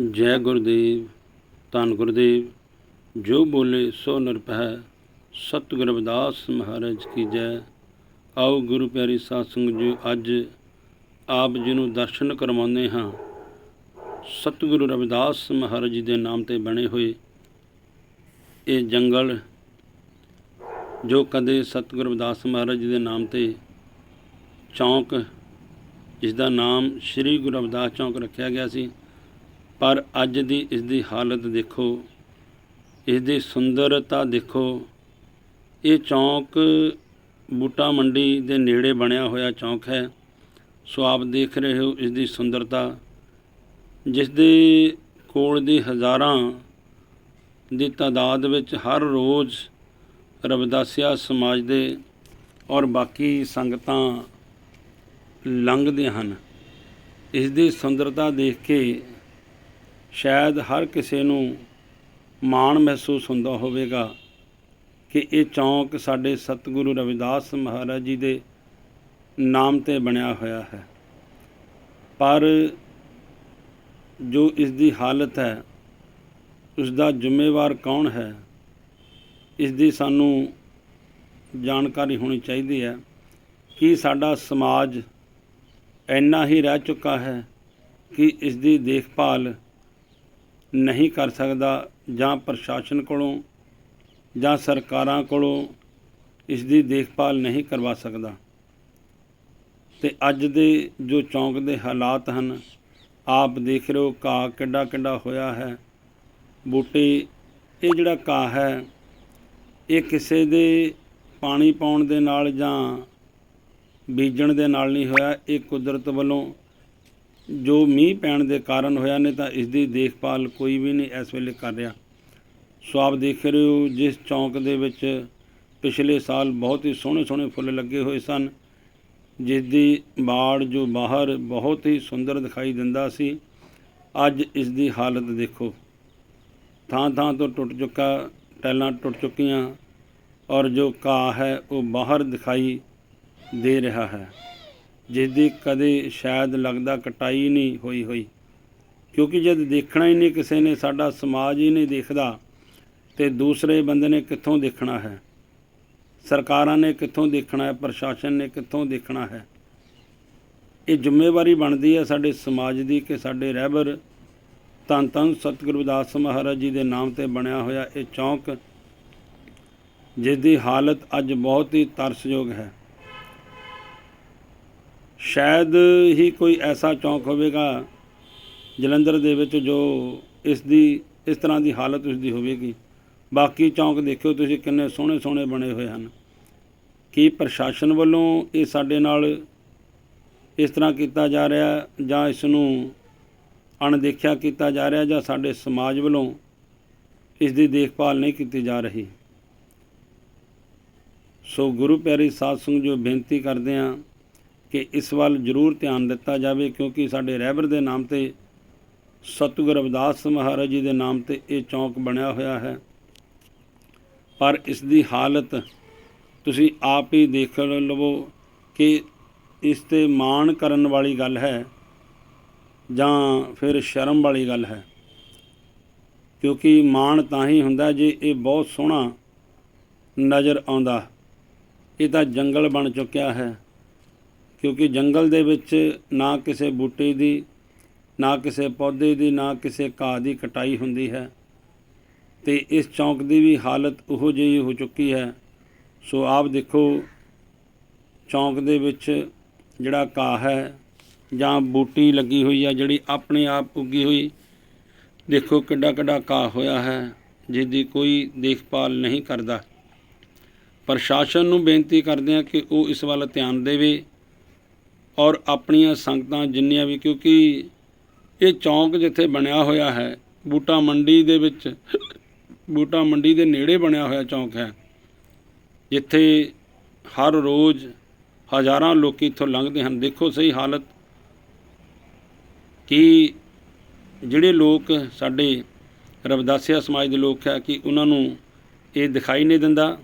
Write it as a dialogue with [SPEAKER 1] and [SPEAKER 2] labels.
[SPEAKER 1] ਜੈ ਗੁਰਦੇਵ, ਧੰਨ ਗੁਰਦੇਵ, ਜੋ ਬੋਲੇ ਸੋ ਨਿਰਭੈ ਸਤਿਗੁਰ ਰਵਿਦਾਸ ਮਹਾਰਾਜ ਕੀ ਜੈ। ਆਓ ਗੁਰੂ ਪਿਆਰੀ ਸਾਧ ਸੰਗਤ ਜੀ, ਅੱਜ ਆਪ ਜੀ ਨੂੰ ਦਰਸ਼ਨ ਕਰਵਾਉਂਦੇ ਹਾਂ। ਸਤਿਗੁਰੂ ਰਵਿਦਾਸ ਮਹਾਰਾਜ ਜੀ ਦੇ ਨਾਮ ਤੇ ਬਣੇ ਹੋਏ ਇਹ ਜੰਗਲ, ਜੋ ਕਦੇ ਸਤਿਗੁਰੂ ਰਵਿਦਾਸ ਮਹਾਰਾਜ ਜੀ ਦੇ ਨਾਮ ਤੇ ਚੌਂਕ ਜਿਸ ਦਾ ਨਾਮ ਸ੍ਰੀ ਗੁਰੂ ਰਵਿਦਾਸ ਚੌਂਕ ਰੱਖਿਆ ਗਿਆ ਸੀ ਪਰ ਅੱਜ ਦੀ ਇਸ ਦੀ ਹਾਲਤ ਦੇਖੋ ਇਸ ਦੀ ਸੁੰਦਰਤਾ ਦੇਖੋ। ਇਹ ਚੌਂਕ ਬੂਟਾ ਮੰਡੀ ਦੇ ਨੇੜੇ ਬਣਿਆ ਹੋਇਆ ਚੌਂਕ ਹੈ। ਸੋ ਆਪ ਦੇਖ ਰਹੇ ਹੋ ਇਸ ਦੀ ਸੁੰਦਰਤਾ ਜਿਸ ਦੇ ਕੋਲ ਦੀ ਹਜ਼ਾਰਾਂ ਦੀ ਤਾਦਾਦ ਵਿੱਚ ਹਰ ਰੋਜ਼ ਰਵਿਦਾਸੀਆ ਸਮਾਜ ਦੇ ਔਰ ਬਾਕੀ ਸੰਗਤਾਂ ਲੰਘਦੇ ਹਨ। ਇਸ ਦੀ ਸੁੰਦਰਤਾ ਦੇਖ ਕੇ ਸ਼ਾਇਦ ਹਰ ਕਿਸੇ ਨੂੰ ਮਾਣ ਮਹਿਸੂਸ ਹੁੰਦਾ ਹੋਵੇਗਾ ਕਿ ਇਹ ਚੌਂਕ ਸਾਡੇ ਸਤਿਗੁਰੂ ਰਵਿਦਾਸ ਮਹਾਰਾਜ ਜੀ ਦੇ ਨਾਮ ਤੇ ਬਣਿਆ ਹੋਇਆ ਹੈ। ਪਰ ਜੋ ਇਸ ਦੀ ਹਾਲਤ ਹੈ, ਉਸ ਦਾ ਜ਼ਿੰਮੇਵਾਰ ਕੌਣ ਹੈ, ਇਸ ਦੀ ਸਾਨੂੰ ਜਾਣਕਾਰੀ ਹੋਣੀ ਚਾਹੀਦੀ ਹੈ ਕਿ ਸਾਡਾ ਸਮਾਜ ਇੰਨਾ ਹੀ ਰਹਿ ਚੁੱਕਾ ਹੈ ਕਿ ਇਸ ਦੀ ਦੇਖਭਾਲ ਨਹੀਂ ਕਰ ਸਕਦਾ ਜਾਂ ਪ੍ਰਸ਼ਾਸਨ ਕੋਲੋਂ ਜਾਂ ਸਰਕਾਰਾਂ ਕੋਲੋਂ ਇਸ ਦੀ ਦੇਖਭਾਲ ਨਹੀਂ ਕਰਵਾ ਸਕਦਾ। ਤੇ ਅੱਜ ਦੇ ਜੋ ਚੌਂਕ ਦੇ ਹਾਲਾਤ ਹਨ, ਆਪ ਦੇਖ ਰਹੇ ਹੋ ਘਾਹ ਕਿੱਡਾ ਕਿੱਡਾ ਹੋਇਆ ਹੈ। ਬੂਟੇ, ਇਹ ਜਿਹੜਾ ਘਾਹ ਹੈ, ਇਹ ਕਿਸੇ ਦੇ ਪਾਣੀ ਪਾਉਣ ਦੇ ਨਾਲ ਜਾਂ ਬੀਜਣ ਦੇ ਨਾਲ ਨਹੀਂ ਹੋਇਆ। ਇਹ ਕੁਦਰਤ ਵੱਲੋਂ ਜੋ ਮੀਂਹ ਪੈਣ ਦੇ ਕਾਰਨ ਹੋਇਆ ਨੇ ਤਾਂ ਇਸ ਦੀ ਦੇਖਭਾਲ ਕੋਈ ਵੀ ਨਹੀਂ ਇਸ ਵੇਲੇ ਕਰ ਰਿਹਾ। ਸੋ ਆਪ ਦੇਖ ਰਹੇ ਹੋ, ਜਿਸ ਚੌਂਕ ਦੇ ਵਿੱਚ ਪਿਛਲੇ ਸਾਲ ਬਹੁਤ ਹੀ ਸੋਹਣੇ ਸੋਹਣੇ ਫੁੱਲ ਲੱਗੇ ਹੋਏ ਸਨ ਜਿਸ ਦੀ ਬਾੜ ਜੋ ਬਾਹਰ ਬਹੁਤ ਹੀ ਸੁੰਦਰ ਦਿਖਾਈ ਦਿੰਦਾ ਸੀ, ਅੱਜ ਇਸ ਦੀ ਹਾਲਤ ਦੇਖੋ। ਥਾਂ ਥਾਂ ਤੋਂ ਟੁੱਟ ਚੁੱਕਾ ਟੈਲਾਂ ਟੁੱਟ ਚੁੱਕੀਆਂ, ਔਰ ਜੋ ਘਾਹ ਹੈ ਉਹ ਬਾਹਰ ਦਿਖਾਈ ਦੇ ਰਿਹਾ ਹੈ। ਜਿਸ ਦੀ ਕਦੇ ਸ਼ਾਇਦ ਲੱਗਦਾ ਕਟਾਈ ਨਹੀਂ ਹੋਈ ਹੋਈ। ਕਿਉਂਕਿ ਜਦ ਦੇਖਣਾ ਹੀ ਨਹੀਂ ਕਿਸੇ ਨੇ, ਸਾਡਾ ਸਮਾਜ ਹੀ ਨਹੀਂ ਦੇਖਦਾ ਤੇ ਦੂਸਰੇ ਬੰਦੇ ਨੇ ਕਿੱਥੋਂ ਦੇਖਣਾ ਹੈ? ਸਰਕਾਰਾਂ ਨੇ ਕਿੱਥੋਂ ਦੇਖਣਾ ਹੈ? ਪ੍ਰਸ਼ਾਸਨ ਨੇ ਕਿੱਥੋਂ ਦੇਖਣਾ ਹੈ? ਇਹ ਜ਼ਿੰਮੇਵਾਰੀ ਬਣਦੀ ਹੈ ਸਾਡੇ ਸਮਾਜ ਦੀ ਕਿ ਸਾਡੇ ਰਹਿਬਰ ਧੰਨ ਧੰਨ ਸਤਿਗੁਰੂ ਰਵਿਦਾਸ ਮਹਾਰਾਜ ਜੀ ਦੇ ਨਾਮ ਤੇ ਬਣਿਆ ਹੋਇਆ ਇਹ ਚੌਂਕ ਜਿਸ ਦੀ ਹਾਲਤ ਅੱਜ ਬਹੁਤ ਹੀ ਤਰਸਯੋਗ ਹੈ। ਸ਼ਾਇਦ ਹੀ ਕੋਈ ਐਸਾ ਚੌਂਕ ਹੋਵੇਗਾ ਜਲੰਧਰ ਦੇ ਵਿੱਚ ਜੋ ਇਸ ਦੀ, ਇਸ ਤਰ੍ਹਾਂ ਦੀ ਹਾਲਤ ਉਸ ਦੀ ਹੋਵੇਗੀ। ਬਾਕੀ ਚੌਂਕ ਦੇਖਿਓ ਤੁਸੀਂ ਕਿੰਨੇ ਸੋਹਣੇ ਸੋਹਣੇ ਬਣੇ ਹੋਏ ਹਨ। ਕੀ ਪ੍ਰਸ਼ਾਸਨ ਵੱਲੋਂ ਇਹ ਸਾਡੇ ਨਾਲ ਇਸ ਤਰ੍ਹਾਂ ਕੀਤਾ ਜਾ ਰਿਹਾ ਜਾਂ ਇਸ ਨੂੰ ਅਣਦੇਖਿਆ ਕੀਤਾ ਜਾ ਰਿਹਾ ਜਾਂ ਸਾਡੇ ਸਮਾਜ ਵੱਲੋਂ ਇਸ ਦੀ ਦੇਖਭਾਲ ਨਹੀਂ ਕੀਤੀ ਜਾ ਰਹੀ। ਸੋ ਗੁਰੂ ਪਿਆਰੀ ਸਾਧ ਸੰਗਤ ਜੋ ਬੇਨਤੀ ਕਰਦੇ ਆ ਕਿ ਇਸ ਵੱਲ ਜ਼ਰੂਰ ਧਿਆਨ ਦਿੱਤਾ ਜਾਵੇ ਕਿਉਂਕਿ ਸਾਡੇ ਰਹਿਬਰ ਦੇ ਨਾਮ ਤੇ ਸਤਿਗੁਰ ਰਵਿਦਾਸ ਮਹਾਰਾਜ ਜੀ ਦੇ ਨਾਮ ਤੇ ਇਹ ਚੌਂਕ ਬਣਿਆ ਹੋਇਆ ਹੈ। ਪਰ ਇਸ ਦੀ ਹਾਲਤ ਤੁਸੀਂ ਆਪ ਹੀ ਦੇਖ ਲਵੋ ਕਿ ਇਸ ਤੇ ਮਾਣ ਕਰਨ ਵਾਲੀ ਗੱਲ ਹੈ ਜਾਂ ਫਿਰ ਸ਼ਰਮ ਵਾਲੀ ਗੱਲ ਹੈ। ਕਿਉਂਕਿ ਮਾਣ ਤਾਂ ਹੀ ਹੁੰਦਾ ਜੇ ਇਹ ਬਹੁਤ ਸੋਹਣਾ ਨਜ਼ਰ ਆਉਂਦਾ। ਇਹ ਤਾਂ ਜੰਗਲ ਬਣ ਚੁੱਕਿਆ ਹੈ। ਕਿਉਂਕਿ ਜੰਗਲ ਦੇ ਵਿੱਚ ਨਾ ਕਿਸੇ ਬੂਟੇ ਦੀ, ਨਾ ਕਿਸੇ ਪੌਦੇ ਦੀ, ਨਾ ਕਿਸੇ ਘਾਹ ਦੀ ਕਟਾਈ ਹੁੰਦੀ ਹੈ। ਤੇ ਇਸ ਚੌਂਕ ਦੀ ਵੀ ਹਾਲਤ ਉਹੋ ਜਿਹੀ ਹੋ ਚੁੱਕੀ ਹੈ। ਸੋ ਆਪ ਦੇਖੋ, ਚੌਂਕ ਦੇ ਵਿੱਚ ਜਿਹੜਾ ਘਾਹ ਹੈ ਜਾਂ ਬੂਟੀ ਲੱਗੀ ਹੋਈ ਹੈ ਜਿਹੜੀ ਆਪਣੇ ਆਪ ਉੱਗੀ ਹੋਈ, ਦੇਖੋ ਕਿੱਡਾ ਕਿੱਡਾ ਘਾਹ ਹੋਇਆ ਹੈ ਜਿਸ ਦੀ ਕੋਈ ਦੇਖਭਾਲ ਨਹੀਂ ਕਰਦਾ। ਪ੍ਰਸ਼ਾਸਨ ਨੂੰ ਬੇਨਤੀ ਕਰਦੇ ਹਾਂ ਕਿ ਉਹ ਇਸ ਵੱਲ ਧਿਆਨ ਦੇਵੇ। ਔਰ ਆਪਣੀਆਂ ਸੰਗਤਾਂ ਜਿੰਨੀਆਂ ਵੀ, ਕਿਉਂਕਿ ਇਹ ਚੌਂਕ ਜਿੱਥੇ ਬਣਿਆ ਹੋਇਆ ਹੈ, ਬੂਟਾ ਮੰਡੀ ਦੇ ਵਿੱਚ, ਬੂਟਾ ਮੰਡੀ ਦੇ ਨੇੜੇ ਬਣਿਆ ਹੋਇਆ ਚੌਂਕ ਹੈ। ਜਿੱਥੇ ਹਰ ਰੋਜ਼ ਹਜ਼ਾਰਾਂ ਲੋਕੀ ਇੱਥੋਂ ਲੰਘਦੇ ਹਨ। ਦੇਖੋ ਸਹੀ ਹਾਲਤ। ਕਿ ਜਿਹੜੇ ਲੋਕ ਸਾਡੇ ਰਵਿਦਾਸੀਆ ਸਮਾਜ ਦੇ ਲੋਕ ਹੈ, ਕਿ ਉਹਨਾਂ ਨੂੰ ਇਹ ਦਿਖਾਈ ਨਹੀਂ ਦਿੰਦਾ?